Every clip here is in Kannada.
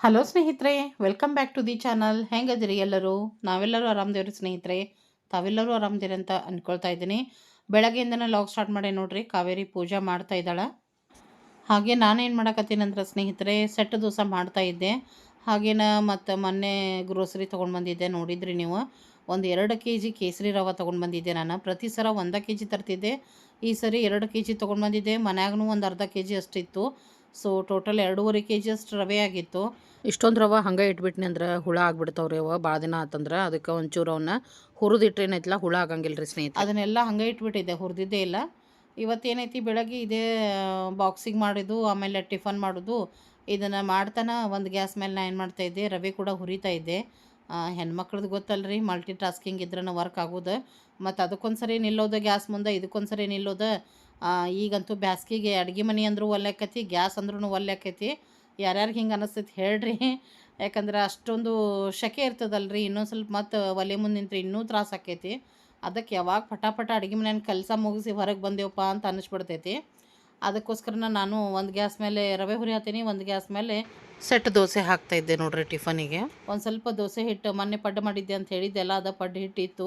ಹಲೋ ಸ್ನೇಹಿತರೆ welcome back to the channel ಹೆಂಗದಿರಿ ಎಲ್ಲರೂ? ನಾವೆಲ್ಲರೂ ಆರಾಮದೇವ್ರಿ ಸ್ನೇಹಿತರೆ. ತಾವೆಲ್ಲರೂ ಆರಾಮದಿರಿ ಅಂತ ಅಂದ್ಕೊಳ್ತಾ ಇದ್ದೀನಿ. ಬೆಳಗ್ಗೆಯಿಂದನೇ ಲಾಗ್ ಸ್ಟಾರ್ಟ್ ಮಾಡಿ ನೋಡ್ರಿ, ಕಾವೇರಿ ಪೂಜಾ ಮಾಡ್ತಾ ಇದ್ದಾಳೆ. ಹಾಗೆ ನಾನೇನು ಮಾಡಕತ್ತೀನಿ ಅಂದ್ರೆ ಸ್ನೇಹಿತರೆ, ಸೆಟ್ ದೋಸೆ ಮಾಡ್ತಾ ಇದ್ದೆ. ಹಾಗೇನ ಮತ್ತು ಮೊನ್ನೆ ಗ್ರೋಸರಿ ತೊಗೊಂಡು ಬಂದಿದ್ದೆ, ನೋಡಿದ್ರಿ ನೀವು. ಒಂದು ಎರಡು ಕೆ ಜಿ ಕೇಸರಿ ರವೆ ತೊಗೊಂಡು ಬಂದಿದ್ದೆ ನಾನು. ಪ್ರತಿ ಸಲ ಒಂದು ಕೆ ಜಿ ತರ್ತಿದ್ದೆ. ಈ ಸರಿ ಎರಡು ಕೆ ಜಿ ತೊಗೊಂಡು ಬಂದಿದ್ದೆ. ಮನ್ಯಾಗೂ ಒಂದು ಅರ್ಧ ಕೆ ಜಿ ಅಷ್ಟಿತ್ತು. ಸೊ ಟೋಟಲ್ ಎರಡೂವರೆ ಕೆ ಜಿ ಅಷ್ಟು ರವೆ ಆಗಿತ್ತು. ಇಷ್ಟೊಂದು ರವೆ ಹಂಗೆ ಇಟ್ಬಿಟ್ನಿ ಅಂದ್ರೆ ಹುಳ ಆಗ್ಬಿಡ್ತಾವ್ರಿ ಅವ. ಭಾಳ ದಿನ ಆತಂದ್ರೆ ಅದಕ್ಕೆ ಒಂಚೂರು ಅವನ್ನ ಹುರಿದಿಟ್ರೇನೈತಲ್ಲ ಹುಳ ಆಗಂಗಿಲ್ಲ ರೀ ಸ್ನೇಹಿತರೆ. ಅದನ್ನೆಲ್ಲ ಹಂಗೆ ಇಟ್ಬಿಟ್ಟಿದ್ದೆ ಹುರಿದಿದ್ದೇ ಇಲ್ಲ. ಇವತ್ತೇನೈತಿ ಬೆಳಗ್ಗೆ ಇದೇ ಬಾಕ್ಸಿಗೆ ಮಾಡಿದ್ದು ಆಮೇಲೆ ಟಿಫನ್ ಮಾಡೋದು. ಇದನ್ನು ಮಾಡ್ತಾನೆ ಒಂದು ಗ್ಯಾಸ್ ಮೇಲೆ ನಾನು ಏನು ಮಾಡ್ತಾಯಿದ್ದೆ ರವೆ ಕೂಡ ಹುರಿತಾ ಇದ್ದೆ. ಹೆಣ್ಮಕ್ಳದ್ದು ಗೊತ್ತಲ್ರಿ ಮಲ್ಟಿ ಟಾಸ್ಕಿಂಗ್ ಇದ್ರೂ ವರ್ಕ್ ಆಗೋದು. ಮತ್ತು ಅದಕ್ಕೊಂದು ಸರಿ ನಿಲ್ಲೋದು ಗ್ಯಾಸ್ ಮುಂದೆ ಇದಕ್ಕೊಂದು ಸರಿ ನಿಲ್ಲೋದು. ಈಗಂತೂ ಬ್ಯಾಸ್ಗಿಗೆ ಅಡುಗೆ ಮನೆ ಅಂದರೂ ಒಲ್ಲೆಕ್ಕತಿ ಗ್ಯಾಸ್ ಅಂದ್ರೂ ಒಲ್ಲೆಕ್ಕತಿ ಯಾರ್ಯಾರಿಗೆ ಹಿಂಗೆ ಅನಿಸ್ತೈತಿ ಹೇಳ್ರಿ. ಯಾಕಂದ್ರೆ ಅಷ್ಟೊಂದು ಶೆಕೆ ಇರ್ತದಲ್ರಿ, ಇನ್ನೊಂದು ಸ್ವಲ್ಪ ಮತ್ತು ಒಲೆ ಮುಂದೆ ನಿಂತ್ರೆ ಇನ್ನೂ ತ್ರಾಸ ಆಕೈತಿ. ಅದಕ್ಕೆ ಯಾವಾಗ ಪಟಾಪಟ ಅಡುಗೆ ಮನೆಯನ್ನು ಕೆಲಸ ಮುಗಿಸಿ ಹೊರಗೆ ಬಂದೇವಪ್ಪ ಅಂತ ಅನ್ನಿಸ್ಬಿಡ್ತೈತಿ ಅದಕ್ಕೋಸ್ಕರನ ನಾನು ಒಂದು ಗ್ಯಾಸ್ ಮೇಲೆ ರವೆ ಹುರಿ ಹಾಕ್ತೀನಿ, ಒಂದು ಗ್ಯಾಸ್ ಮೇಲೆ ಸೆಟ್ ದೋಸೆ ಹಾಕ್ತಾ ಇದ್ದೆ ನೋಡ್ರಿ ಟಿಫನಿಗೆ. ಒಂದು ಸ್ವಲ್ಪ ದೋಸೆ ಹಿಟ್ಟು ಮೊನ್ನೆ ಪಡ್ಡು ಮಾಡಿದ್ದೆ ಅಂತ ಹೇಳಿದ್ದೆಲ್ಲ ಅದ ಪಡ್ಡು ಹಿಟ್ಟಿತ್ತು.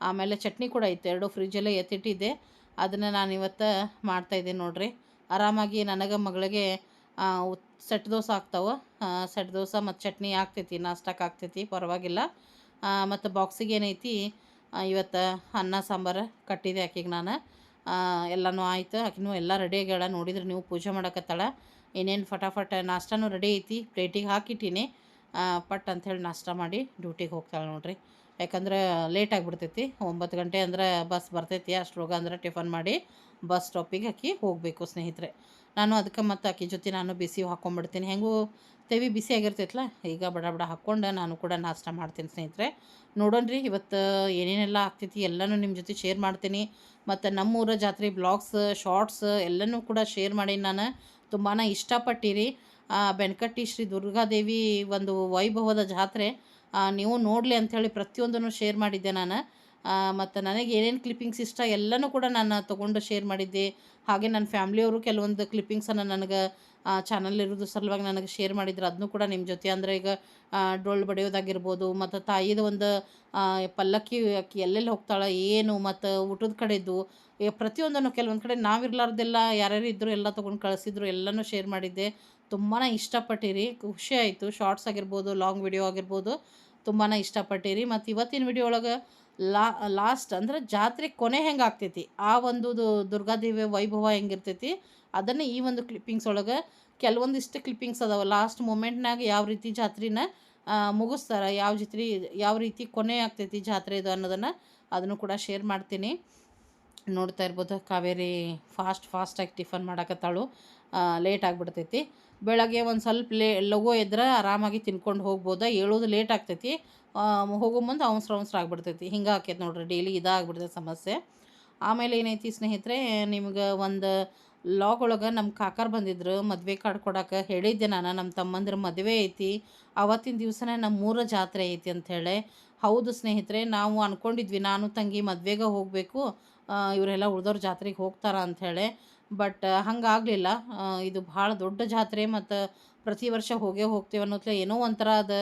ಆಮೇಲೆ ಚಟ್ನಿ ಕೂಡ ಇತ್ತು, ಎರಡು ಫ್ರಿಜ್ಜಲ್ಲೇ ಎತ್ತಿಟ್ಟಿದ್ದೆ. ಅದನ್ನು ನಾನು ಇವತ್ತು ಮಾಡ್ತಾಯಿದ್ದೀನಿ ನೋಡಿರಿ. ಆರಾಮಾಗಿ ನನಗೆ ಮಗಳಿಗೆ ಸೆಟ್ ದೋಸೆ ಆಗ್ತಾವೆ. ಸೆಟ್ ದೋಸೆ ಮತ್ತು ಚಟ್ನಿ ಆಗ್ತೈತಿ ನಾಷ್ಟಕ್ಕೆ ಆಗ್ತೈತಿ, ಪರವಾಗಿಲ್ಲ. ಮತ್ತು ಬಾಕ್ಸಿಗೆ ಏನೈತಿ ಇವತ್ತು ಅನ್ನ, ಸಾಂಬಾರು ಕಟ್ಟಿದೆ ಆಕೆಗೆ ನಾನು. ಎಲ್ಲನೂ ಆಯ್ತು, ಆಕಿನೂ ಎಲ್ಲ ರೆಡಿ ಆಗ್ಯಾಳ. ನೋಡಿದ್ರೆ ನೀವು ಪೂಜೆ ಮಾಡಕತ್ತಾಳ. ಇನ್ನೇನು ಫಟಾಫಟ ನಾಷ್ಟನೂ ರೆಡಿ ಐತಿ. ಪ್ಲೇಟಿಗೆ ಹಾಕಿಟ್ಟಿನಿ. ಪಟ್ ಅಂಥೇಳಿ ನಾಷ್ಟ ಮಾಡಿ ಡ್ಯೂಟಿಗೆ ಹೋಗ್ತಾಳೆ ನೋಡ್ರಿ. ಯಾಕಂದ್ರೆ ಲೇಟ್ ಆಗಿಬಿಡ್ತೈತಿ. ಒಂಬತ್ತು ಗಂಟೆ ಅಂದ್ರೆ ಬಸ್ ಬರ್ತೈತಿ. ಅಷ್ಟ್ರೋಗ ಅಂದ್ರೆ ಟಿಫನ್ ಮಾಡಿ ಬಸ್ ಸ್ಟಾಪಿಗೆ ಹಾಕಿ ಹೋಗಬೇಕು ಸ್ನೇಹಿತರೆ. ನಾನು ಅದಕ್ಕೆ ಮತ್ತು ಅಕ್ಕಿ ಜೊತೆ ನಾನು ಬಿಸಿ ಹಾಕ್ಕೊಂಡ್ಬಿಡ್ತೀನಿ ಹೆಂಗೂ ತೆವಿ ಬಿಸಿ ಆಗಿರ್ತೈತಲ್ಲ ಈಗ ಬಡ ಬಡ ಹಾಕ್ಕೊಂಡು ನಾನು ಕೂಡ ನಾಷ್ಟ ಮಾಡ್ತೀನಿ ಸ್ನೇಹಿತರೆ. ನೋಡೋಣ್ರಿ, ಇವತ್ತು ಏನೇನೆಲ್ಲ ಆಗ್ತೈತಿ ಎಲ್ಲನೂ ನಿಮ್ಮ ಜೊತೆ ಶೇರ್ ಮಾಡ್ತೀನಿ. ಮತ್ತು ನಮ್ಮೂರ ಜಾತ್ರೆ ಬ್ಲಾಗ್ಸ್ ಶಾರ್ಟ್ಸ್ ಎಲ್ಲನೂ ಕೂಡ ಶೇರ್ ಮಾಡೀನಿ ನಾನು. ತುಂಬಾ ಇಷ್ಟಪಟ್ಟಿರಿ. ಬೆನಕಟ್ಟಿ ಶ್ರೀ ದುರ್ಗಾದೇವಿ ಒಂದು ವೈಭವದ ಜಾತ್ರೆ. ನೀವು ನೋಡಲಿ ಅಂಥೇಳಿ ಪ್ರತಿಯೊಂದನ್ನು ಶೇರ್ ಮಾಡಿದ್ದೆ ನಾನು. ಮತ್ತು ನನಗೆ ಏನೇನು ಕ್ಲಿಪ್ಪಿಂಗ್ಸ್ ಇಷ್ಟ ಎಲ್ಲನೂ ಕೂಡ ನಾನು ತೊಗೊಂಡು ಶೇರ್ ಮಾಡಿದ್ದೆ. ಹಾಗೆ ನನ್ನ ಫ್ಯಾಮ್ಲಿಯವರು ಕೆಲವೊಂದು ಕ್ಲಿಪ್ಪಿಂಗ್ಸನ್ನು ನನಗೆ ಚಾನಲ್ ಇರೋದು ಸಲುವಾಗಿ ನನಗೆ ಶೇರ್ ಮಾಡಿದ್ರು. ಅದನ್ನು ಕೂಡ ನಿಮ್ಮ ಜೊತೆ. ಅಂದರೆ ಈಗ ಡೊಳ್ಳು ಬಡಿಯೋದಾಗಿರ್ಬೋದು, ಮತ್ತು ತಾಯಿದು ಒಂದು ಪಲ್ಲಕ್ಕಿ ಅಕ್ಕಿ ಎಲ್ಲೆಲ್ಲಿ ಹೋಗ್ತಾಳೆ, ಏನು, ಮತ್ತು ಊಟದ ಕಡೆದು ಪ್ರತಿಯೊಂದನ್ನು ಕೆಲವೊಂದು ಕಡೆ ನಾವಿರ್ಲಾರ್ದೆಲ್ಲ ಯಾರ್ಯಾರು ಇದ್ದರು ಎಲ್ಲ ತೊಗೊಂಡು ಕಳಿಸಿದ್ರು, ಎಲ್ಲನೂ ಶೇರ್ ಮಾಡಿದ್ದೆ. ತುಂಬಾ ಇಷ್ಟಪಟ್ಟಿರಿ. ಖುಷಿ ಆಯಿತು. ಶಾರ್ಟ್ಸ್ ಆಗಿರ್ಬೋದು ಲಾಂಗ್ ವಿಡಿಯೋ ಆಗಿರ್ಬೋದು. ತುಂಬಾ ಇಷ್ಟಪಟ್ಟಿರಿ. ಮತ್ತು ಇವತ್ತಿನ ವಿಡಿಯೋ ಒಳಗೆ ಲಾ ಲಾಸ್ಟ್ ಅಂದ್ರೆ ಜಾತ್ರೆ ಕೊನೆ ಹೆಂಗೆ ಆಗ್ತೈತಿ? ಆ ಒಂದು ದುರ್ಗಾದೇವಿ ವೈಭವ ಹೆಂಗಿರ್ತೈತಿ? ಅದನ್ನು ಈ ಒಂದು ಕ್ಲಿಪ್ಪಿಂಗ್ಸ್ ಒಳಗೆ ಕೆಲವೊಂದಿಷ್ಟು ಕ್ಲಿಪ್ಪಿಂಗ್ಸ್ ಅದಾವೆ. ಲಾಸ್ಟ್ ಮೂಮೆಂಟ್ನಾಗ ಯಾವ ರೀತಿ ಜಾತ್ರೆನ ಮುಗಿಸ್ತಾರೆ, ಯಾವ ಜಾತ್ರೆ, ಯಾವ ರೀತಿ ಕೊನೆ ಆಗ್ತೈತಿ ಜಾತ್ರೆ ಇದು ಅನ್ನೋದನ್ನು ಅದನ್ನು ಕೂಡ ಶೇರ್ ಮಾಡ್ತೀನಿ. ನೋಡ್ತಾ ಇರ್ಬೋದು, ಕಾವೇರಿ ಫಾಸ್ಟ್ ಫಾಸ್ಟಾಗಿ ಟಿಫನ್ ಮಾಡಕತ್ತಾಳು. ಲೇಟ್ ಆಗಿಬಿಡ್ತೈತಿ. ಬೆಳಗ್ಗೆ ಒಂದು ಸ್ವಲ್ಪ ಲೇ ಲಘು ಎದ್ರೆ ಆರಾಮಾಗಿ ತಿನ್ಕೊಂಡು ಹೋಗ್ಬೋದು. ಏಳೋದು ಲೇಟ್ ಆಗ್ತೈತಿ. ಹೋಗೋ ಮುಂದೆ ಅವಸರ ಅವಸರ ಆಗ್ಬಿಡ್ತೈತಿ. ಹಿಂಗೆ ಆಕೈತೆ ನೋಡ್ರಿ ಡೈಲಿ ಇದಾಗ್ಬಿಡ್ತೈತೆ ಸಮಸ್ಯೆ. ಆಮೇಲೆ ಏನೈತಿ ಸ್ನೇಹಿತರೆ, ನಿಮ್ಗೆ ಒಂದು ಲಾಗ್ ಒಳಗೆ ನಮ್ಮ ಕಾಕರ್ ಬಂದಿದ್ರು, ಮದುವೆ ಕಾರ್ಡ್ ಕೊಡೋಕೆ ಹೇಳಿದ್ದೆ ನಾನು. ನಮ್ಮ ತಮ್ಮಂದ್ರ ಮದುವೆ ಐತಿ. ಅವತ್ತಿನ ದಿವಸನೇ ನಮ್ಮ ಮೂರ ಜಾತ್ರೆ ಐತಿ ಅಂಥೇಳಿ ಹೌದು ಸ್ನೇಹಿತರೆ, ನಾವು ಅಂದ್ಕೊಂಡಿದ್ವಿ ನಾನು ತಂಗಿ ಮದುವೆಗೆ ಹೋಗಬೇಕು. ಇವರೆಲ್ಲ ಉಳ್ದವ್ರ ಜಾತ್ರೆಗೆ ಹೋಗ್ತಾರ ಅಂಥೇಳಿ ಬಟ್ ಹಂಗಾಗಲಿಲ್ಲ. ಇದು ಭಾಳ ದೊಡ್ಡ ಜಾತ್ರೆ ಮತ್ತು ಪ್ರತಿ ವರ್ಷ ಹೋಗೇ ಹೋಗ್ತೇವೆ ಅನ್ನೋತ್ಲೆ ಏನೋ ಒಂಥರ ಅದು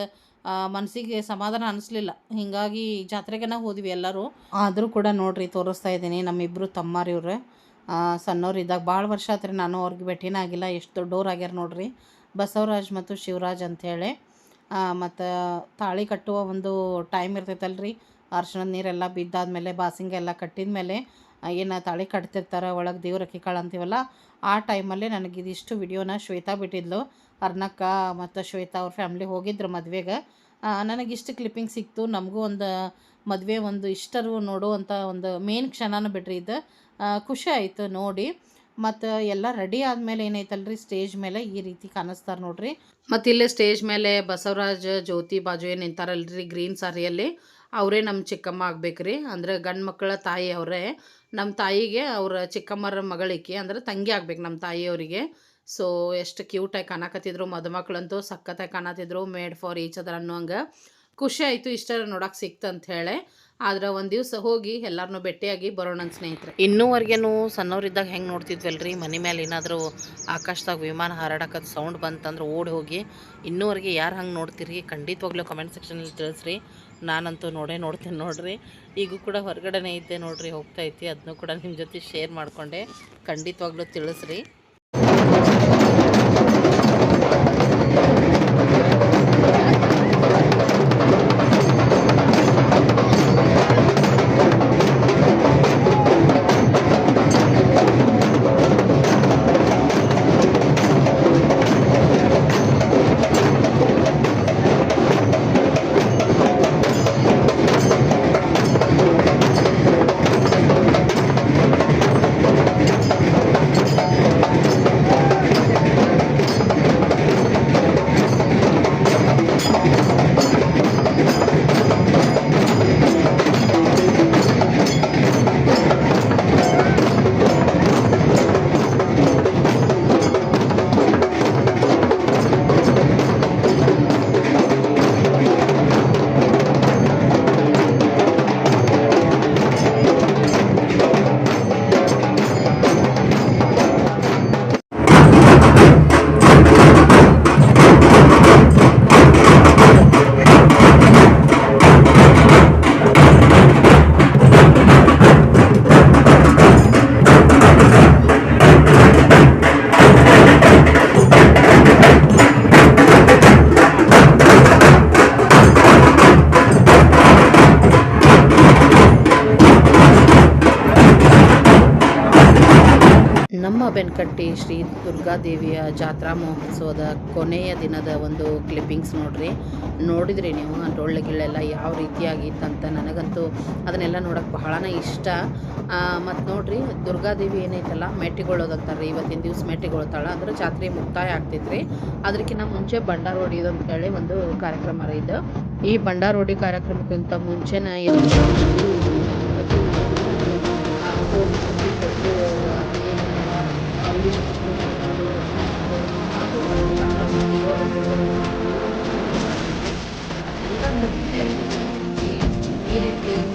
ಮನಸ್ಸಿಗೆ ಸಮಾಧಾನ ಅನಿಸ್ಲಿಲ್ಲ. ಹಿಂಗಾಗಿ ಜಾತ್ರೆಗೆನ ಹೋದ್ವಿ ಎಲ್ಲರೂ. ಆದರೂ ಕೂಡ ನೋಡ್ರಿ ತೋರಿಸ್ತಾ ಇದ್ದೀನಿ ನಮ್ಮಿಬ್ಬರು ತಮ್ಮಾರಿ ಇವ್ರು. ಸಣ್ಣವ್ರು ಇದ್ದಾಗ ಭಾಳ ವರ್ಷ ಆತ್ರಿ ನಾನು ಅವ್ರಿಗೆ ಭೇಟಿನ ಆಗಿಲ್ಲ. ಎಷ್ಟು ದೊಡ್ಡವ್ರು ಆಗ್ಯಾರ ನೋಡ್ರಿ. ಬಸವರಾಜ್ ಮತ್ತು ಶಿವರಾಜ್ ಅಂಥೇಳಿ ಮತ್ತು ತಾಳಿ ಕಟ್ಟುವ ಒಂದು ಟೈಮ್ ಇರ್ತೈತಲ್ರಿ. ಅರ್ಶಿಣದ ನೀರೆಲ್ಲ ಬಿದ್ದಾದ್ಮೇಲೆ ಬಾಸಿಂಗೆ ಎಲ್ಲ ಕಟ್ಟಿದ ಮೇಲೆ ಏನು ತಾಳಿ ಕಟ್ತಿರ್ತಾರೆ, ಒಳಗೆ ದೇವ್ರ ಅಕ್ಕಿಕಾಳು ಅಂತೀವಲ್ಲ, ಆ ಟೈಮಲ್ಲಿ ನನಗೆ ಇದಿಷ್ಟು ವಿಡಿಯೋನ ಶ್ವೇತಾ ಬಿಟ್ಟಿದ್ಲು. ಅರ್ನಕ್ಕ ಮತ್ತು ಶ್ವೇತಾ ಅವ್ರ ಫ್ಯಾಮ್ಲಿ ಹೋಗಿದ್ರು ಮದುವೆಗೆ. ನನಗಿಷ್ಟು ಕ್ಲಿಪ್ಪಿಂಗ್ ಸಿಕ್ತು. ನಮಗೂ ಒಂದು ಮದುವೆ ಒಂದು ಇಷ್ಟರು ನೋಡುವಂಥ ಒಂದು ಮೇನ್ ಕ್ಷಣನೂ ಬಿಟ್ರಿ ಇದು. ಖುಷಿ ಆಯಿತು ನೋಡಿ. ಮತ್ತು ಎಲ್ಲ ರೆಡಿ ಆದಮೇಲೆ ಏನೈತಲ್ರಿ ಸ್ಟೇಜ್ ಮೇಲೆ ಈ ರೀತಿ ಕಾಣಿಸ್ತಾರೆ ನೋಡ್ರಿ. ಮತ್ತು ಇಲ್ಲೇ ಸ್ಟೇಜ್ ಮೇಲೆ ಬಸವರಾಜ್, ಜ್ಯೋತಿ ಬಾಜು ಏನು ನಿಂತಾರಲ್ರಿ ಗ್ರೀನ್ ಸಾರಿಯಲ್ಲಿ ಅವರೇ ನಮ್ಮ ಚಿಕ್ಕಮ್ಮ ಆಗ್ಬೇಕ್ರಿ. ಅಂದರೆ ಗಂಡು ಮಕ್ಕಳ ತಾಯಿ ಅವರೇ. ನಮ್ಮ ತಾಯಿಗೆ ಅವರ ಚಿಕ್ಕಮ್ಮರ ಮಗಳಿಕೆ ಅಂದ್ರೆ ತಂಗಿ ಆಗ್ಬೇಕು ನಮ್ಮ ತಾಯಿಯವರಿಗೆ. ಸೊ ಎಷ್ಟು ಕ್ಯೂಟಾಗಿ ಕಾಣಕತ್ತಿದ್ರು. ಮದುಮಕ್ಳಂತೂ ಸಖತ್ತಾಗಿ ಕಾಣತ್ತಿದ್ರು ಮೇಡ್ ಫಾರ್ ಈಚ್ ಅದರ್ ಅನ್ನೋಂಗೆ ಖುಷಿ ಆಯಿತು ಇಷ್ಟರ ನೋಡಕ್ಕೆ ಸಿಕ್ತು ಅಂತ ಹೇಳಿ. ಆದ್ರೆ ಒಂದು ದಿವಸ ಹೋಗಿ ಎಲ್ಲರನ್ನೂ ಭೇಟಿಯಾಗಿ ಬರೋಣ ಅಂತ ಸ್ನೇಹಿತರೆ. ಇನ್ನೂವರೆಗೇನು ಸಣ್ಣವರಿದ್ದಾಗ ಹೆಂಗೆ ನೋಡ್ತಿದ್ವಲ್ರಿ? ಮನೆ ಮೇಲೆ ಏನಾದರೂ ಆಕಾಶದಾಗ ವಿಮಾನ ಹಾರಾಡಕ್ಕದ ಸೌಂಡ್ ಬಂತಂದ್ರೆ ಓಡಿ ಹೋಗಿ, ಇನ್ನೂವರೆಗೆ ಯಾರು ಹಂಗೆ ನೋಡ್ತೀರಿ? ಖಂಡಿತವಾಗ್ಲೂ ಕಮೆಂಟ್ ಸೆಕ್ಷನಲ್ಲಿ ತಿಳಿಸ್ರಿ. ನಾನಂತೂ ನೋಡೇ ನೋಡ್ತೀನಿ ನೋಡ್ರಿ. ಈಗೂ ಕೂಡ ಹೊರಗಡೆನೇ ಇದ್ದೆ ನೋಡ್ರಿ, ಹೋಗ್ತಾ ಐತಿ ಅದನ್ನು ಕೂಡ ನಿಮ್ಮ ಜೊತೆ ಶೇರ್ ಮಾಡಿಕೊಂಡೆ. ಖಂಡಿತವಾಗ್ಲೂ ತಿಳಿಸ್ರಿ. ನಮ್ಮ ಬೆನ್ಕಟ್ಟಿ ಶ್ರೀ ದುರ್ಗಾದೇವಿಯ ಜಾತ್ರಾ ಮಹೋತ್ಸವದ ಕೊನೆಯ ದಿನದ ಒಂದು ಕ್ಲಿಪ್ಪಿಂಗ್ಸ್ ನೋಡ್ರಿ. ನೋಡಿದ್ರಿ ನೀವು ಡೊಳ್ಳು ಗಿಳ್ಳೆಲ್ಲ ಯಾವ ರೀತಿಯಾಗಿತ್ತಂತ ನನಗಂತೂ ಅದನ್ನೆಲ್ಲ ನೋಡೋಕೆ ಬಹಳನೇ ಇಷ್ಟ. ಮತ್ತು ನೋಡ್ರಿ, ದುರ್ಗಾದೇವಿ ಏನೈತಲ್ಲ ಮೆಟ್ಟಿಗೊಳ್ಳೋದಂತಾರೆ ಇವತ್ತಿನ ದಿವಸ ಮೆಟ್ಟಿಗೊಳ್ತಾಳೆ ಅಂದ್ರೆ ಜಾತ್ರೆ ಮುಕ್ತಾಯ ಆಗ್ತೈತ್ರಿ. ಅದಕ್ಕಿಂತ ಮುಂಚೆ ಭಂಡಾರ ಹೊಡಿಯೋದು ಅಂತ ಹೇಳಿ ಒಂದು ಕಾರ್ಯಕ್ರಮ ಇದು. ಈ ಭಂಡಾರ ಹೊಡಿ ಕಾರ್ಯಕ್ರಮಕ್ಕಿಂತ ಮುಂಚೆನ ಇದು ಇದು